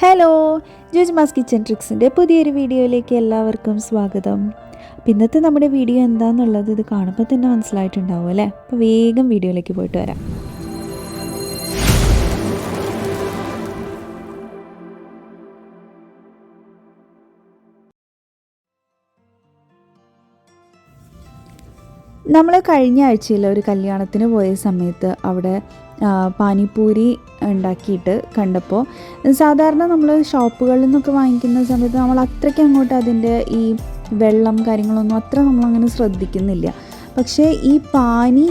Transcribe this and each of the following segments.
Hello ജോജ്മാസ് kitchen ട്രിക്സിന്റെ പുതിയൊരു വീഡിയോയിലേക്ക് എല്ലാവർക്കും സ്വാഗതം. ഇന്നത്തെ നമ്മുടെ വീഡിയോ എന്താണെന്നുള്ളത് ഇത് കാണുമ്പോൾ തന്നെ മനസ്സിലായിട്ടുണ്ടാവും അല്ലേ? അപ്പോൾ വേഗം വീഡിയോയിലേക്ക് പോയിട്ട് വരാം. നമ്മൾ കഴിഞ്ഞ ആഴ്ചയിൽ ഒരു കല്യാണത്തിന് പോയ സമയത്ത് അവിടെ പാനിപ്പൂരി ഉണ്ടാക്കിയിട്ട് കണ്ടപ്പോൾ സാധാരണ നമ്മൾ ഷോപ്പുകളിൽ നിന്നൊക്കെ വാങ്ങിക്കുന്ന സമയത്ത് നമ്മൾ അത്രയ്ക്ക് അങ്ങോട്ട് അതിന്റെ ഈ വെള്ളം കാര്യങ്ങളൊന്നും അത്ര നമ്മളങ്ങനെ ശ്രദ്ധിക്കുന്നില്ല. പക്ഷേ ഈ പാനി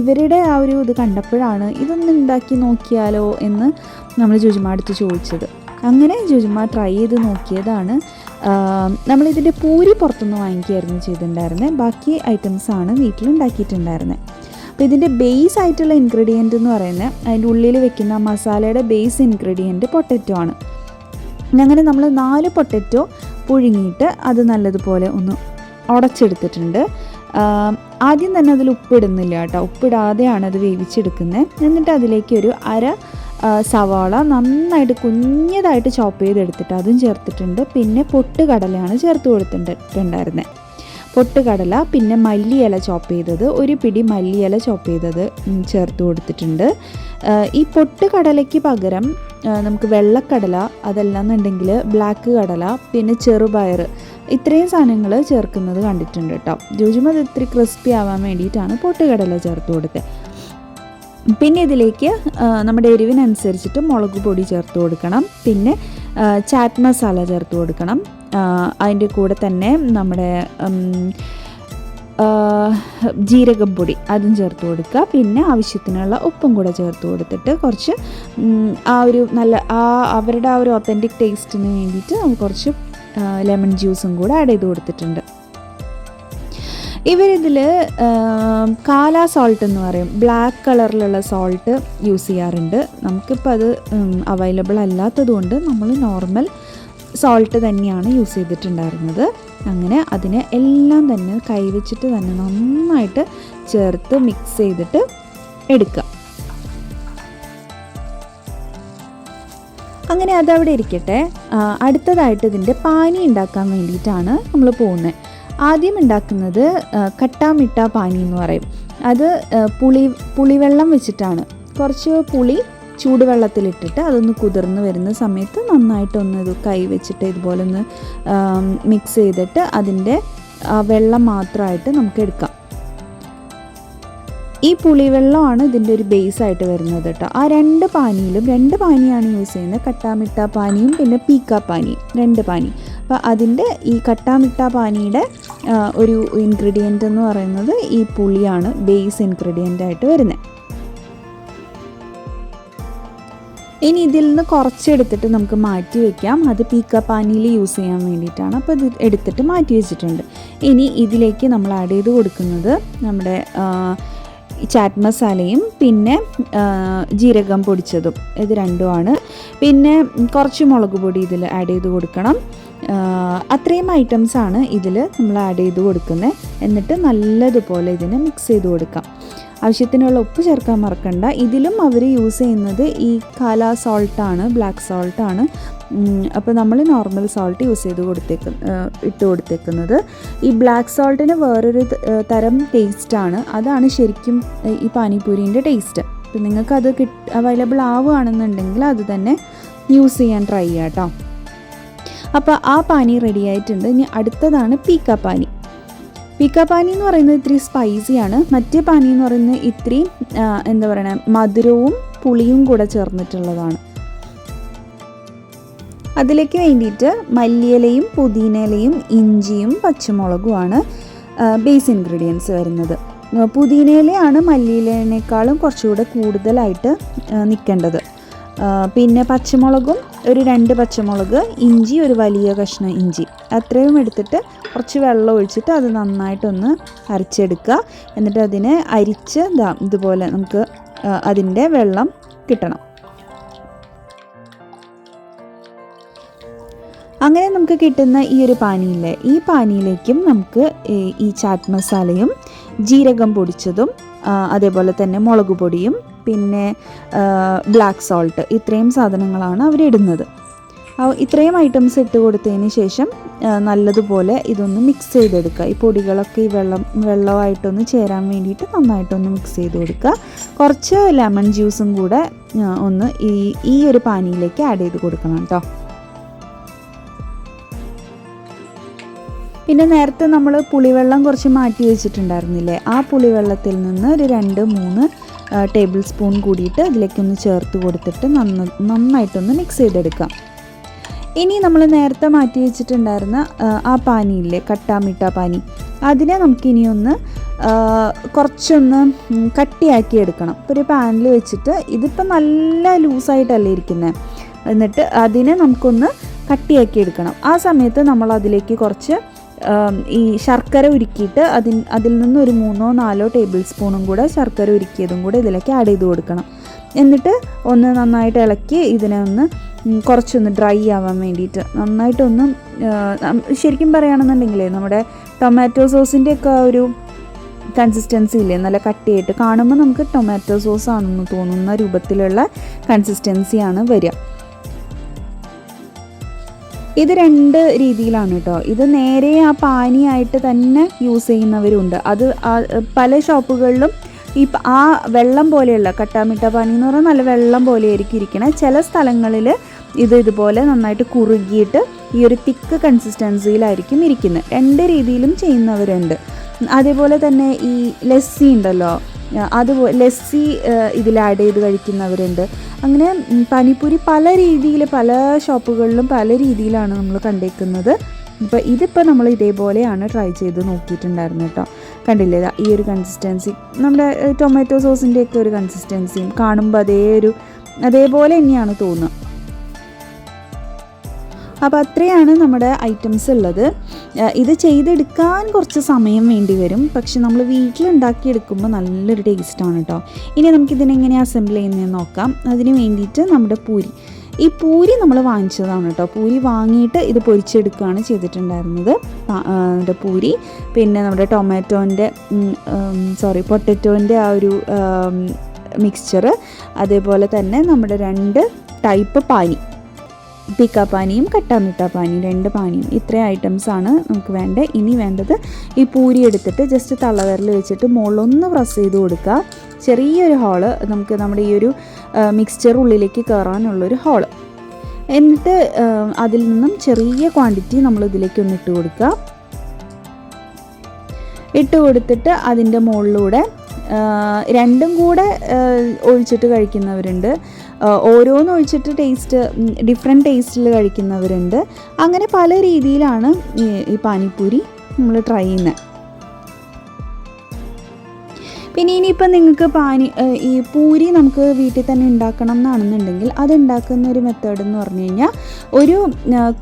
ഇവരുടെ ആ ഒരു ഇത് കണ്ടപ്പോഴാണ് ഇതൊന്ന് ഉണ്ടാക്കി നോക്കിയാലോ എന്ന് നമ്മൾ ജുജുമ അടുത്ത് ചോദിച്ചത്. അങ്ങനെ ജുജുമ ട്രൈ ചെയ്ത് നോക്കിയതാണ്. നമ്മളിതിന്റെ പൂരി പുറത്തുനിന്ന് വാങ്ങിക്കുകയായിരുന്നു ചെയ്തിട്ടുണ്ടായിരുന്നത് ബാക്കി ഐറ്റംസ് ആണ് വീട്ടിൽ ഉണ്ടാക്കിയിട്ടുണ്ടായിരുന്നത് അപ്പോൾ ഇതിന്റെ ബേസ് ആയിട്ടുള്ള ഇൻഗ്രീഡിയന്റ് എന്ന് പറയുന്നത് അതിന്റെ ഉള്ളിൽ വെക്കുന്ന മസാലയുടെ ബേസ് ഇൻഗ്രീഡിയന്റ് പൊട്ടറ്റോ ആണ്. അങ്ങനെ നമ്മൾ നാല് പൊട്ടറ്റോ പുഴുങ്ങിയിട്ട് അത് നല്ലതുപോലെ ഒന്ന് ഉടച്ചെടുത്തിട്ടുണ്ട്. ആദ്യം തന്നെ അതിൽ ഉപ്പിടുന്നില്ല കേട്ടോ. ഉപ്പിടാതെയാണ് അത് വേവിച്ചെടുക്കുന്നത് എന്നിട്ട് അതിലേക്ക് ഒരു അര സവാള നന്നായിട്ട് കുഞ്ഞതായിട്ട് ചോപ്പ് ചെയ്തെടുത്തിട്ട് അതും ചേർത്തിട്ടുണ്ട്. പിന്നെ പൊട്ടുകടലയാണ് ചേർത്ത് കൊടുത്തിട്ടുണ്ടായിരുന്നത് പൊട്ടുകടല പിന്നെ മല്ലിയില ചോപ്പ് ചെയ്തത് ഒരു പിടി മല്ലിയില ചോപ്പ് ചെയ്തത് ചേർത്ത് കൊടുത്തിട്ടുണ്ട്. ഈ പൊട്ടുകടലയ്ക്ക് പകരം നമുക്ക് വെള്ളക്കടല അതല്ലാന്നുണ്ടെങ്കിൽ ബ്ലാക്ക് കടല പിന്നെ ചെറുപയർ ഇത്രയും സാധനങ്ങൾ ചേർക്കുന്നത് കണ്ടിട്ടുണ്ട് കേട്ടോ അത് ഇത്തിരി ക്രിസ്പി ആവാൻ വേണ്ടിയിട്ടാണ് പൊട്ടുകടല ചേർത്ത് കൊടുത്തത് പിന്നെ ഇതിലേക്ക് നമ്മുടെ എരിവിനനുസരിച്ചിട്ട് മുളക് പൊടി ചേർത്ത് കൊടുക്കണം. പിന്നെ ചാറ്റ് മസാല ചേർത്ത് കൊടുക്കണം. അതിന്റെ കൂടെ തന്നെ നമ്മുടെ ജീരകപ്പൊടി ജീരകം പൊടി അതും ചേർത്ത് കൊടുക്കുക. പിന്നെ ആവശ്യത്തിനുള്ള ഉപ്പും കൂടെ ചേർത്ത് കൊടുത്തിട്ട് കുറച്ച് ആ ഒരു നല്ല ആ അവരുടെ ആ ഒരു ഒത്തന്റിക് ടേസ്റ്റിന് വേണ്ടിയിട്ട് കുറച്ച് ലെമൺ ജ്യൂസും കൂടെ ആഡ് ചെയ്ത് കൊടുത്തിട്ടുണ്ട്. ഇവരിതിൽ കാല സോൾട്ട് എന്ന് പറയും. ബ്ലാക്ക് കളറിലുള്ള സോൾട്ട് യൂസ് ചെയ്യാറുണ്ട്. നമുക്കിപ്പോൾ അത് അവൈലബിൾ അല്ലാത്തത് കൊണ്ട് നമ്മൾ നോർമൽ സോൾട്ട് തന്നെയാണ് യൂസ് ചെയ്തിട്ടുണ്ടായിരുന്നത്. അങ്ങനെ അതിനെ എല്ലാം തന്നെ കൈവച്ചിട്ട് തന്നെ നന്നായിട്ട് ചേർത്ത് മിക്സ് ചെയ്തിട്ട് എടുക്കുക അങ്ങനെ അതവിടെ ഇരിക്കട്ടെ. അടുത്തതായിട്ട് ഇതിന്റെ പാനി ഉണ്ടാക്കാൻ വേണ്ടിയിട്ടാണ് നമ്മൾ പോകുന്നത് ആദ്യം ഉണ്ടാക്കുന്നത് കട്ടാമിട്ട പാനി എന്ന് പറയും. അത് പുളി പുളിവെള്ളം വെച്ചിട്ടാണ്. കുറച്ച് പുളി ചൂടുവെള്ളത്തിലിട്ടിട്ട് അതൊന്ന് കുതിർന്ന് വരുന്ന സമയത്ത് നന്നായിട്ടൊന്ന് ഇത് കൈ വെച്ചിട്ട് ഇതുപോലെ ഒന്ന് മിക്സ് ചെയ്തിട്ട് അതിന്റെ വെള്ളം മാത്രമായിട്ട് നമുക്ക് എടുക്കാം. ഈ പുളിവെള്ളമാണ് ഇതിന്റെ ഒരു ബേസ് ആയിട്ട് വരുന്നത് കേട്ടോ. ആ രണ്ട് പാനിയിലും രണ്ട് പാനിയാണ് യൂസ് ചെയ്യുന്നത്. കട്ടാമിട്ട പാനിയും പിന്നെ പീക്ക പാനിയും രണ്ട് പാനി. അപ്പോൾ അതിന്റെ ഈ കട്ടാമിട്ട പാനിയുടെ ഒരു ഇൻഗ്രീഡിയന്റ് എന്ന് പറയുന്നത് ഈ പുളിയാണ് ബേസ് ഇൻഗ്രീഡിയന്റ് ആയിട്ട് വരുന്നത് ഇനി ഇതിൽ നിന്ന് കുറച്ചെടുത്തിട്ട് നമുക്ക് മാറ്റി വെക്കാം. അത് പീക്ക പാനിയിൽ യൂസ് ചെയ്യാൻ വേണ്ടിയിട്ടാണ്. അപ്പോൾ ഇത് എടുത്തിട്ട് മാറ്റി വെച്ചിട്ടുണ്ട്. ഇനി ഇതിലേക്ക് നമ്മൾ ആഡ് ചെയ്ത് കൊടുക്കുന്നത് നമ്മുടെ ചാറ്റ് മസാലയും പിന്നെ ജീരകം പൊടിച്ചതും. ഇത് രണ്ടുമാണ്. പിന്നെ കുറച്ച് മുളക് പൊടി ഇതിൽ ആഡ് ചെയ്ത് കൊടുക്കണം. അത്രയും ഐറ്റംസ് ആണ് ഇതിൽ നമ്മൾ ആഡ് ചെയ്ത് കൊടുക്കുന്നത് എന്നിട്ട് നല്ലതുപോലെ ഇതിനെ മിക്സ് ചെയ്ത് കൊടുക്കാം. ആവശ്യത്തിനുള്ള ഉപ്പ് ചേർക്കാൻ മറക്കണ്ട. ഇതിലും അവർ യൂസ് ചെയ്യുന്നത് ഈ കാല സോൾട്ടാണ് ബ്ലാക്ക് സോൾട്ടാണ് അപ്പോൾ നമ്മൾ നോർമൽ സോൾട്ട് യൂസ് ചെയ്ത് കൊടുത്തേക്ക് ഇട്ട് കൊടുത്തേക്കുന്നത്. ഈ ബ്ലാക്ക് സോൾട്ടിന് വേറൊരു തരം ടേസ്റ്റാണ് അതാണ് ശരിക്കും ഈ പാനിപൂരിന്റെ ടേസ്റ്റ് അപ്പം നിങ്ങൾക്കത് കിട്ട് അവൈലബിൾ ആവുകയാണെന്നുണ്ടെങ്കിൽ അത് തന്നെ യൂസ് ചെയ്യാൻ ട്രൈ ചെയ്യാം കേട്ടോ അപ്പോൾ ആ പാനി റെഡി ആയിട്ടുണ്ട്. ഇനി അടുത്തതാണ് പീക്ക പാനി. പീക്ക പാനി എന്ന് പറയുന്നത് ഇത്തിരി സ്പൈസിയാണ് മറ്റേ പാനി എന്ന് പറയുന്നത് ഇത്തിരി എന്താ പറയുക മധുരവും പുളിയും കൂടെ ചേർന്നിട്ടുള്ളതാണ്. അതിലേക്ക് വേണ്ടിയിട്ട് മല്ലിയിലയും പുതിനയിലയും ഇഞ്ചിയും പച്ചമുളകുമാണ് ബേസ് ഇൻഗ്രീഡിയൻസ് വരുന്നത്. പുതിനയിലയാണ് മല്ലിയിലേനേക്കാളും കുറച്ചുകൂടെ കൂടുതലായിട്ട് നിൽക്കേണ്ടത്. പിന്നെ പച്ചമുളകും ഒരു രണ്ട് പച്ചമുളക് ഇഞ്ചി ഒരു വലിയ കഷ്ണം ഇഞ്ചി. അത്രയും എടുത്തിട്ട് കുറച്ച് വെള്ളം ഒഴിച്ചിട്ട് അത് നന്നായിട്ടൊന്ന് അരച്ചെടുക്കുക. എന്നിട്ട് അതിനെ അരിച്ച് ഇതുപോലെ നമുക്ക് അതിന്റെ വെള്ളം കിട്ടണം. അങ്ങനെ നമുക്ക് കിട്ടുന്ന ഈ ഒരു പാനിയില്ലേ? ഈ പാനിയിലേക്കും നമുക്ക് ഈ ചാറ്റ് മസാലയും ജീരകം പൊടിച്ചതും അതേപോലെ തന്നെ മുളക് പൊടിയും പിന്നെ ബ്ലാക്ക് സോൾട്ട് ഇത്രയും സാധനങ്ങളാണ് അവർ ഇടുന്നത്. ഇത്രയും ഐറ്റംസ് ഇട്ട് കൊടുത്തതിന് ശേഷം നല്ലതുപോലെ ഇതൊന്ന് മിക്സ് ചെയ്തെടുക്കുക. ഈ പൊടികളൊക്കെ ഈ വെള്ളം വെള്ളമായിട്ടൊന്ന് ചേരാൻ വേണ്ടിയിട്ട് നന്നായിട്ടൊന്ന് മിക്സ് ചെയ്ത് കൊടുക്കുക. കുറച്ച് ലെമൺ ജ്യൂസും കൂടെ ഒന്ന് ഈ ഈ ഒരു പാനിയിലേക്ക് ആഡ് ചെയ്ത് കൊടുക്കണം കേട്ടോ. പിന്നെ നേരത്തെ നമ്മൾ പുളിവെള്ളം കുറച്ച് മാറ്റി വെച്ചിട്ടുണ്ടായിരുന്നില്ലേ? ആ പുളിവെള്ളത്തിൽ നിന്ന് ഒരു രണ്ട് മൂന്ന് ടേബിൾ സ്പൂൺ കൂടിയിട്ട് അതിലേക്കൊന്ന് ചേർത്ത് കൊടുത്തിട്ട് നന്ന നന്നായിട്ടൊന്ന് മിക്സ് ചെയ്തെടുക്കാം. ഇനി നമ്മൾ നേരത്തെ മാറ്റി വെച്ചിട്ടുണ്ടായിരുന്ന ആ, പാനിയില്ലേ കട്ടാമിട്ട പാനി അതിനെ നമുക്കിനിയൊന്ന് കുറച്ചൊന്ന് കട്ടിയാക്കി എടുക്കണം ഇപ്പോൾ ഒരു പാനിൽ വെച്ചിട്ട് ഇതിപ്പോൾ നല്ല ലൂസായിട്ടല്ലേ ഇരിക്കുന്നത് എന്നിട്ട് അതിനെ നമുക്കൊന്ന് കട്ടിയാക്കി എടുക്കണം ആ സമയത്ത് നമ്മൾ അതിലേക്ക് കുറച്ച് ഈ ശർക്കര ഉരുക്കിയിട്ട് അതിൽ അതിൽ നിന്ന് ഒരു മൂന്നോ നാലോ ടേബിൾ സ്പൂണും കൂടെ ശർക്കര ഉരുക്കിയതും കൂടെ ഇതിലേക്ക് ആഡ് ചെയ്ത് കൊടുക്കണം. എന്നിട്ട് ഒന്ന് നന്നായിട്ട് ഇളക്കി ഇതിനെ ഒന്ന് കുറച്ചൊന്ന് ഡ്രൈ ആവാൻ വേണ്ടിയിട്ട് നന്നായിട്ടൊന്ന് ശരിക്കും പറയുകയാണെന്നുണ്ടെങ്കിലേ നമ്മുടെ ടൊമാറ്റോ സോസിന്റെയൊക്കെ ഒരു കൺസിസ്റ്റൻസി ഇല്ലേ? നല്ല കട്ടിയായിട്ട് കാണുമ്പോൾ നമുക്ക് ടൊമാറ്റോ സോസ് ആണെന്ന് തോന്നുന്ന രൂപത്തിലുള്ള കൺസിസ്റ്റൻസിയാണ് വരിക. ഇത് രണ്ട് രീതിയിലാണ് കേട്ടോ ഇത് നേരെ ആ പാനിയായിട്ട് തന്നെ യൂസ് ചെയ്യുന്നവരുണ്ട്. അത് പല ഷോപ്പുകളിലും ഈ ആ വെള്ളം പോലെയുള്ള കട്ടാമിട്ട പാനി എന്ന് പറഞ്ഞാൽ നല്ല വെള്ളം പോലെയായിരിക്കും ഇരിക്കണേ. ചില സ്ഥലങ്ങളിൽ ഇത് ഇതുപോലെ നന്നായിട്ട് കുറുകിയിട്ട് ഈ ഒരു തിക്ക് കൺസിസ്റ്റൻസിയിലായിരിക്കും ഇരിക്കുന്നത്. രണ്ട് രീതിയിലും ചെയ്യുന്നവരുണ്ട്. അതേപോലെ തന്നെ ഈ ലസ്സി ഉണ്ടല്ലോ. അതുപോലെ ലസ്സി ഇതിൽ ആഡ് ചെയ്ത് കഴിക്കുന്നവരുണ്ട്. അങ്ങനെ പനിപ്പൂരി പല രീതിയിൽ പല ഷോപ്പുകളിലും പല രീതിയിലാണ് നമ്മൾ കണ്ടേക്കുന്നത്. ഇപ്പോൾ ഇതിപ്പോൾ നമ്മൾ ഇതേപോലെയാണ് ട്രൈ ചെയ്ത് നോക്കിയിട്ടുണ്ടായിരുന്നു കേട്ടോ. കണ്ടില്ലേ ഈ ഒരു കൺസിസ്റ്റൻസി നമ്മുടെ ടൊമാറ്റോ സോസിന്റെ ഒക്കെ ഒരു കൺസിസ്റ്റൻസിയും കാണുമ്പോൾ അതേ ഒരു അതേപോലെ തന്നെയാണ് തോന്നുക. അപ്പോൾ അത്രയാണ് നമ്മുടെ ഐറ്റംസ് ഉള്ളത്. ഇത് ചെയ്തെടുക്കാൻ കുറച്ച് സമയം വേണ്ടി വരും. പക്ഷെ നമ്മൾ വീട്ടിലുണ്ടാക്കിയെടുക്കുമ്പോൾ നല്ലൊരു ടേസ്റ്റാണ് കേട്ടോ ഇനി നമുക്കിതിനെങ്ങനെ അസംബിൾ ചെയ്യുന്നതെന്ന് നോക്കാം. അതിന് വേണ്ടിയിട്ട് നമ്മുടെ പൂരി. ഈ പൂരി നമ്മൾ വാങ്ങിച്ചതാണ് കേട്ടോ പൂരി വാങ്ങിയിട്ട് ഇത് പൊരിച്ചെടുക്കുകയാണ് ചെയ്തിട്ടുണ്ടായിരുന്നത്. നമ്മുടെ പൂരി. പിന്നെ നമ്മുടെ ടൊമാറ്റോന്റെ സോറി പൊട്ടറ്റോന്റെ ആ ഒരു മിക്സ്ചർ അതേപോലെ തന്നെ നമ്മുടെ രണ്ട് ടൈപ്പ് പാനി. പിക്ക പാനിയും കട്ടാമിട്ട പാനിയും രണ്ട് പാനിയും ഇത്രയും ആണ് നമുക്ക് വേണ്ടത്. ഇനി വേണ്ടത് ഈ പൂരി എടുത്തിട്ട് ജസ്റ്റ് തള്ളവിരൽ വെച്ചിട്ട് മുകളിലൊന്ന് പ്രസ് ചെയ്ത് കൊടുക്കുക. ചെറിയൊരു ഹോൾ നമുക്ക് നമ്മുടെ ഈ ഒരു മിക്സ്ചർ ഉള്ളിലേക്ക് കയറാനുള്ളൊരു ഹോൾ എന്നിട്ട് അതിൽ നിന്നും ചെറിയ ക്വാണ്ടിറ്റി നമ്മൾ ഇതിലേക്ക് ഒന്ന് ഇട്ട് കൊടുക്കുക. ഇട്ട് കൊടുത്തിട്ട് അതിന്റെ മുകളിലൂടെ രണ്ടും കൂടെ ഒഴിച്ചിട്ട് കഴിക്കുന്നവരുണ്ട്. ഓരോന്ന് ഒഴിച്ചിട്ട് ടേസ്റ്റ് ഡിഫറെന്റ് ടേസ്റ്റിൽ കഴിക്കുന്നവരുണ്ട്. അങ്ങനെ പല രീതിയിലാണ് ഈ പാനിപ്പൂരി നമ്മൾ ട്രൈ ചെയ്യുന്നത് പിന്നെ ഇനിയിപ്പോൾ നിങ്ങൾക്ക് പാനി ഈ പൂരി നമുക്ക് വീട്ടിൽ തന്നെ ഉണ്ടാക്കണം എന്നാണെന്നുണ്ടെങ്കിൽ അത് ഉണ്ടാക്കുന്ന ഒരു മെത്തേഡ് എന്ന് പറഞ്ഞു കഴിഞ്ഞാൽ ഒരു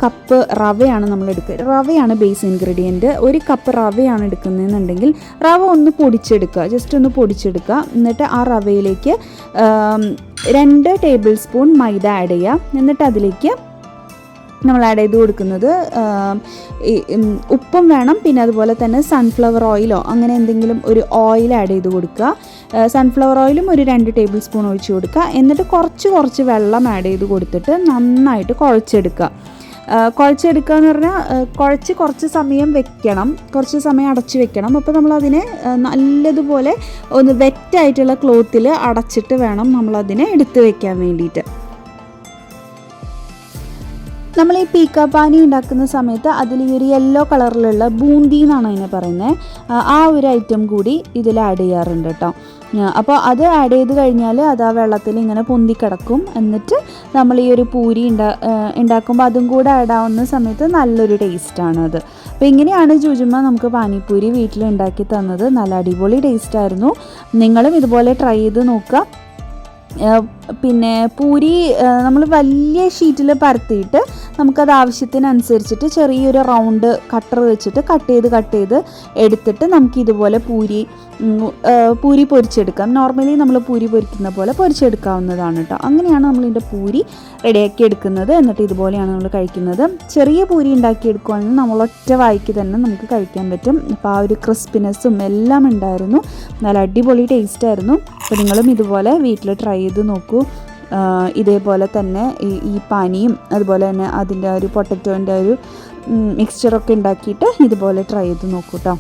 കപ്പ് റവയാണ് നമ്മൾ എടുക്കുക. റവയാണ് ബേസ് ഇൻഗ്രീഡിയന്റ് ഒരു കപ്പ് റവയാണ് എടുക്കുന്നതെന്നുണ്ടെങ്കിൽ റവ ഒന്ന് പൊടിച്ചെടുക്കുക. ജസ്റ്റ് ഒന്ന് പൊടിച്ചെടുക്കുക. എന്നിട്ട് ആ റവയിലേക്ക് രണ്ട് ടേബിൾ സ്പൂൺ മൈദ ആഡ് ചെയ്യുക എന്നിട്ട് അതിലേക്ക് നമ്മൾ ആഡ് ചെയ്ത് കൊടുക്കുന്നത് ഉപ്പും വേണം. പിന്നെ അതുപോലെ തന്നെ സൺഫ്ലവർ ഓയിലോ അങ്ങനെ എന്തെങ്കിലും ഒരു ഓയിൽ ആഡ് ചെയ്ത് കൊടുക്കുക. സൺഫ്ലവർ ഓയിലും ഒരു രണ്ട് ടേബിൾ സ്പൂൺ ഒഴിച്ച് കൊടുക്കുക. എന്നിട്ട് കുറച്ച് കുറച്ച് വെള്ളം ആഡ് ചെയ്ത് കൊടുത്തിട്ട് നന്നായിട്ട് കുഴച്ചെടുക്കുക. കുഴച്ചെടുക്കുക എന്ന് പറഞ്ഞാൽ കുഴച്ച് കുറച്ച് സമയം വെക്കണം. കുറച്ച് സമയം അടച്ച് വെക്കണം. അപ്പോൾ നമ്മളതിനെ നല്ലതുപോലെ ഒന്ന് വെറ്റായിട്ടുള്ള ക്ലോത്തിൽ അടച്ചിട്ട് വേണം നമ്മളതിനെ എടുത്ത് വെക്കാൻ വേണ്ടിയിട്ട്. നമ്മൾ ഈ പീക്ക പാനി ഉണ്ടാക്കുന്ന സമയത്ത് അതിൽ ഈ ഒരു യെല്ലോ കളറിലുള്ള ബൂന്തി എന്നാണ് അതിനെ പറയുന്നത് ആ ഒരു ഐറ്റം കൂടി ഇതിൽ ആഡ് ചെയ്യാറുണ്ട് കേട്ടോ അപ്പോൾ അത് ആഡ് ചെയ്ത് കഴിഞ്ഞാൽ അത് ആ വെള്ളത്തിൽ ഇങ്ങനെ പൊന്തി കിടക്കും. എന്നിട്ട് നമ്മൾ ഈ ഒരു പൂരി ഉണ്ടാ ഉണ്ടാക്കുമ്പോൾ അതും കൂടെ ആഡ് ആവുന്ന സമയത്ത് നല്ലൊരു ടേസ്റ്റാണ് അത്. അപ്പോൾ ഇങ്ങനെയാണ് ജുജുമ്മ നമുക്ക് പാനിപ്പൂരി വീട്ടിൽ ഉണ്ടാക്കി തന്നത്. നല്ല അടിപൊളി ടേസ്റ്റായിരുന്നു നിങ്ങളും ഇതുപോലെ ട്രൈ ചെയ്ത് നോക്കുക. പിന്നെ പൂരി നമ്മൾ വലിയ ഷീറ്റിൽ പരത്തിയിട്ട് നമുക്കത് ആവശ്യത്തിനനുസരിച്ചിട്ട് ചെറിയൊരു റൗണ്ട് കട്ടർ വെച്ചിട്ട് കട്ട് ചെയ്ത് കട്ട് ചെയ്ത് എടുത്തിട്ട് നമുക്ക് ഇതുപോലെ പൂരി പൂരി പൊരിച്ചെടുക്കാം. നോർമലി നമ്മൾ പൂരി പൊരിക്കുന്ന പോലെ പൊരിച്ചെടുക്കാവുന്നതാണ് കേട്ടോ അങ്ങനെയാണ് നമ്മൾ ഇതിന്റെ പൂരി റെഡിയാക്കി എടുക്കുന്നത്. എന്നിട്ട് ഇതുപോലെയാണ് നമ്മൾ കഴിക്കുന്നത്. ചെറിയ പൂരി ഉണ്ടാക്കിയെടുക്കുകയാണെങ്കിൽ നമ്മൾ ഒറ്റ വായിക്ക് തന്നെ നമുക്ക് കഴിക്കാൻ പറ്റും. അപ്പോൾ ആ ഒരു ക്രിസ്പിനെസ്സും എല്ലാം ഉണ്ടായിരുന്നു. നല്ല അടിപൊളി ടേസ്റ്റ് ആയിരുന്നു. അപ്പോൾ നിങ്ങളും ഇതുപോലെ വീട്ടിൽ ട്രൈ ചെയ്ത് നോക്കൂ. ഇതേപോലെ തന്നെ ഈ പാനിയും അതുപോലെ തന്നെ അതിന്റെ ഒരു പൊട്ടറ്റോന്റെ ഒരു മിക്സ്ചറൊക്കെ ഉണ്ടാക്കിയിട്ട് ഇതുപോലെ ട്രൈ ചെയ്ത് നോക്കൂ കേട്ടോ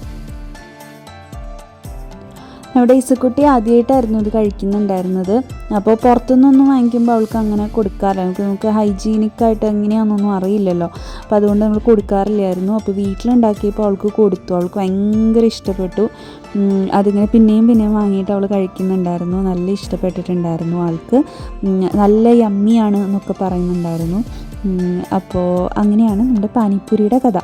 നമ്മുടെ ഇസുക്കുട്ടി ആദ്യമായിട്ടായിരുന്നു ഇത് കഴിക്കുന്നുണ്ടായിരുന്നത്. അപ്പോൾ പുറത്തുനിന്നൊന്നും വാങ്ങിക്കുമ്പോൾ അവൾക്ക് അങ്ങനെ കൊടുക്കാറില്ല. നമുക്ക് നമുക്ക് ഹൈജീനിക്കായിട്ട് എങ്ങനെയാണെന്നൊന്നും അറിയില്ലല്ലോ. അപ്പോൾ അതുകൊണ്ട് നമ്മൾ കൊടുക്കാറില്ലായിരുന്നു. അപ്പോൾ വീട്ടിലുണ്ടാക്കിയപ്പോൾ അവൾക്ക് കൊടുത്തു. അവൾക്ക് ഭയങ്കര ഇഷ്ടപ്പെട്ടു. അതിങ്ങനെ പിന്നെയും പിന്നെയും വാങ്ങിയിട്ട് അവൾ കഴിക്കുന്നുണ്ടായിരുന്നു. നല്ല ഇഷ്ടപ്പെട്ടിട്ടുണ്ടായിരുന്നു ആൾക്ക്. നല്ല യമ്മിയാണ് എന്നൊക്കെ പറയുന്നുണ്ടായിരുന്നു. അപ്പോൾ അങ്ങനെയാണ് നമ്മുടെ പാനിപ്പൂരിയുടെ കഥ.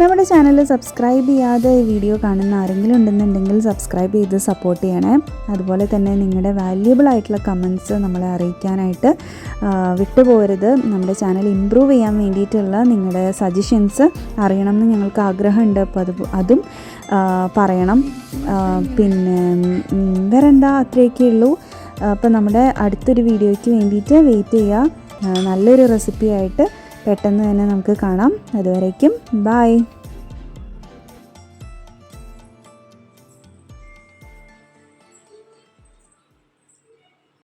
നമ്മുടെ ചാനൽ സബ്സ്ക്രൈബ് ചെയ്യാതെ വീഡിയോ കാണുന്ന ആരെങ്കിലും ഉണ്ടെന്നുണ്ടെങ്കിൽ സബ്സ്ക്രൈബ് ചെയ്ത് സപ്പോർട്ട് ചെയ്യണേ. അതുപോലെ തന്നെ നിങ്ങളുടെ വാല്യുബിൾ ആയിട്ടുള്ള കമൻസ് നമ്മളെ അറിയിക്കാനായിട്ട് വിട്ടുപോകരുത്. നമ്മുടെ ചാനൽ ഇമ്പ്രൂവ് ചെയ്യാൻ വേണ്ടിയിട്ടുള്ള നിങ്ങളുടെ സജഷൻസ് അറിയണം എന്ന് ഞങ്ങൾക്ക് ആഗ്രഹമുണ്ട്. അപ്പോൾ അത് അതും പറയണം. പിന്നെ വേറെ എന്താ അത്രയൊക്കെ ഉള്ളൂ. അപ്പോൾ നമ്മുടെ അടുത്തൊരു വീഡിയോയ്ക്ക് വേണ്ടിയിട്ട് വെയിറ്റ് ചെയ്യുക. നല്ലൊരു റെസിപ്പി ആയിട്ട് പെട്ടെന്ന് തന്നെ നമുക്ക് കാണാം. അതുവരേക്കും ബായ്